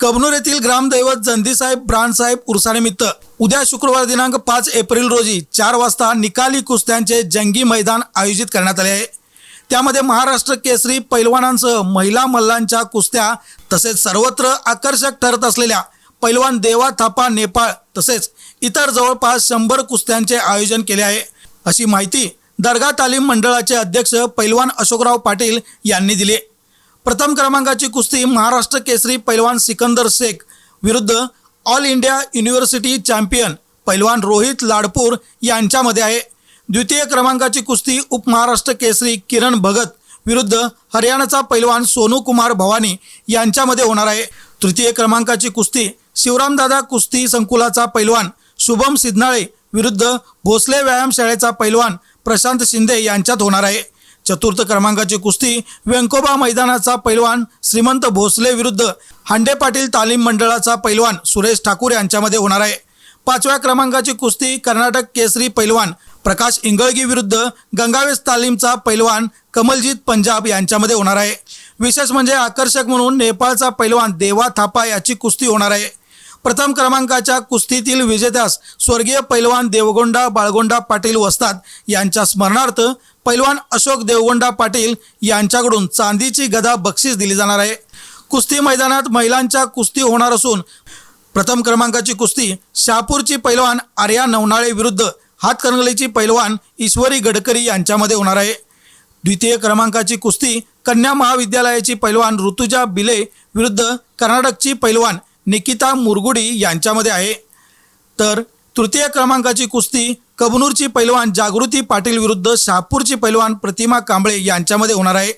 कबनूर येथील ग्रामदैवत जंदीसाहेब ब्रांडसाहेब उर्सानिमित्त उद्या शुक्रवार दिनांक पाच एप्रिल रोजी चार वाजता निकाली कुस्त्यांचे जंगी मैदान आयोजित करण्यात आले आहे. त्यामध्ये महाराष्ट्र केसरी पैलवानांसह महिला मल्लांच्या कुस्त्या तसेच सर्वत्र आकर्षक ठरत असलेल्या पैलवान देवा थापा नेपाळ तसेच इतर जवळपास शंभर कुस्त्यांचे आयोजन केले आहे. अशी माहिती दर्गा तालीम मंडळाचे अध्यक्ष पैलवान अशोकराव पाटील यांनी दिली प्रथम क्रमांकाची कुस्ती महाराष्ट्र केसरी पैलवान सिकंदर शेख विरुद्ध ऑल इंडिया युनिव्हर्सिटी चॅम्पियन पैलवान रोहित लाडपूर यांच्यामध्ये आहे. द्वितीय क्रमांकाची कुस्ती उपमहाराष्ट्र केसरी किरण भगत विरुद्ध हरियाणाचा पैलवान सोनू कुमार भवानी यांच्यामध्ये होणार आहे. तृतीय क्रमांकाची कुस्ती शिवरामदादा कुस्ती संकुलाचा पैलवान शुभम सिद्नाळे विरुद्ध भोसले व्यायामशाळेचा पैलवान प्रशांत शिंदे यांच्यात होणार आहे. चतुर्थ क्रमांकाची कुस्ती व्यंकोबा मैदानाचा पैलवान श्रीमंत भोसले विरुद्ध हांडे पाटील तालीम मंडळाचा पैलवान सुरेश ठाकूर यांच्यामध्ये होणार आहे. पाचव्या क्रमांकाची कुस्ती कर्नाटक केसरी पैलवान प्रकाश इंगळगी विरुद्ध गंगावेस तालीमचा पैलवान कमलजीत पंजाब यांच्यामध्ये होणार आहे. विशेष म्हणजे आकर्षक म्हणून नेपाळचा पैलवान देवा थापा याची कुस्ती होणार आहे. प्रथम क्रमांकाच्या कुस्तीतील विजेत्यास स्वर्गीय पैलवान देवगोंडा बाळगोंडा पाटील वस्ताद यांच्या स्मरणार्थ पैलवान अशोक देवगोंडा पाटील यांच्याकडून चांदीची गदा बक्षीस दिली जाणार आहे. कुस्ती मैदानात महिलांच्या कुस्ती होणार असून प्रथम क्रमांकाची कुस्ती शहापूरची पैलवान आर्या नवनाळे विरुद्ध हातकणंगलेची पैलवान ईश्वरी गडकरी यांच्यामध्ये होणार आहे. द्वितीय क्रमांकाची कुस्ती कन्या महाविद्यालयाची पैलवान ऋतुजा बिले विरुद्ध कर्नाटकची पैलवान निकिता मुरगुडी यांच्यामध्ये आहे. तर तृतीय क्रमांकाची कुस्ती कबनूरची पैलवान जागृती पाटील विरुद्ध शहापूरची पैलवान प्रतिमा कांबळे यांच्यामध्ये होणार आहे.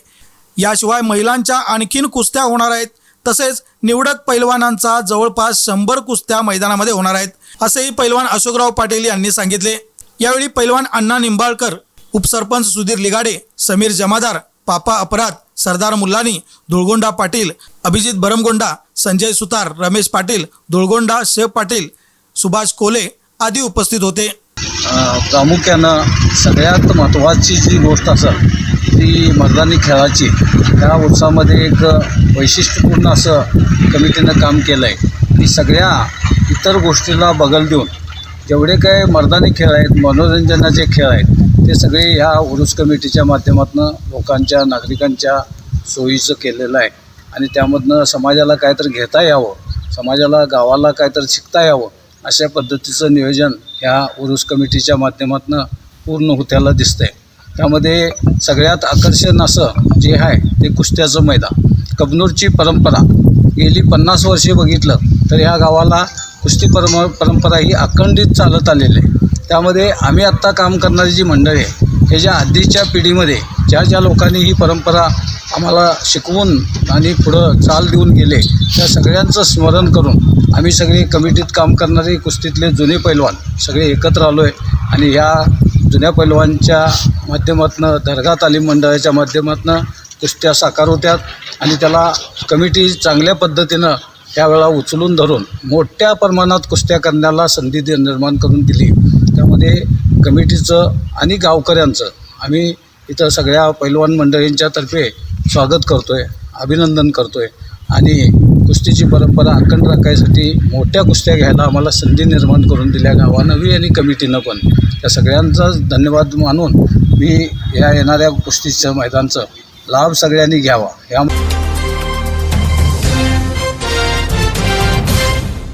याशिवाय महिलांच्या आणखीन कुस्त्या होणार आहेत. तसेच निवडक पैलवानांचा जवळपास शंभर कुस्त्या मैदानामध्ये होणार आहेत असेही पैलवान अशोकराव पाटील यांनी सांगितले. यावेळी पैलवान अण्णा निंबाळकर उपसरपंच सुधीर लिगाडे समीर जमादार पापा अपराध सरदार मुल्लानी धुळगोंडा पाटील अभिजित भरमगोंडा संजय सुतार रमेश पाटील धुळगोंडा शेव पाटील सुभाष कोले आदी उपस्थित होते. प्रामुख्यानं सगळ्यात महत्त्वाची जी गोष्ट असेल ती मर्दानी खेळाची. त्या उत्सवामध्ये एक वैशिष्ट्यपूर्ण असं कमिटीनं काम केलं आहे की सगळ्या इतर गोष्टीला बगल देऊन जेवढे काय मर्दानी खेळ आहेत मनोरंजनाचे खेळ आहेत ते सगळे ह्या उरुस कमिटीच्या माध्यमातून लोकांच्या नागरिकांच्या सोयीचं केलेलं आहे. आणि त्यामधनं समाजाला काहीतरी घेता यावं समाजाला गावाला काहीतरी शिकता यावं अशा पद्धतीचं नियोजन ह्या उरुस कमिटीच्या माध्यमातून पूर्ण होत्याला दिसतंय. त्यामध्ये सगळ्यात आकर्षण असं जे आहे ते कुस्त्याचं मैदान. कबनूरची परंपरा गेली पन्नास वर्षे बघितलं तर ह्या गावाला कुस्ती परम परंपरा ही अखंडित चालत आलेली आहे. त्यामध्ये आम्ही आत्ता काम करणारी जी मंडळी आहे ह्याच्या आधीच्या पिढीमध्ये ज्या ज्या लोकांनी ही परंपरा आम्हाला शिकवून आणि पुढं चाल देऊन गेले त्या सगळ्यांचं स्मरण करून आम्ही सगळे कमिटीत काम करणारे कुस्तीतले जुने पैलवान सगळे एकत्र आलो आहे आणि ह्या जुन्या पैलवानच्या माध्यमातून दर्गा तालीम मंडळाच्या माध्यमातून कुस्त्या साकार होत्यात आणि त्याला कमिटी चांगल्या पद्धतीनं त्यावेळा उचलून धरून मोठ्या प्रमाणात कुस्त्या करण्याला संधी निर्माण करून दिली. त्यामध्ये कमिटीचं आणि गावकऱ्यांचं आम्ही इथं सगळ्या पैलवान मंडळींच्यातर्फे स्वागत करतो आहे अभिनंदन करतो आहे आणि कुस्तीची परंपरा अखंड राखायसाठी मोठ्या कुस्त्या घ्यायला आम्हाला संधी निर्माण करून दिल्या गावानंही आणि कमिटीनं पण. त्या सगळ्यांचाच धन्यवाद मानून मी या येणाऱ्या कुस्तीच्या मैदानचं लाभ सगळ्यांनी घ्यावा. या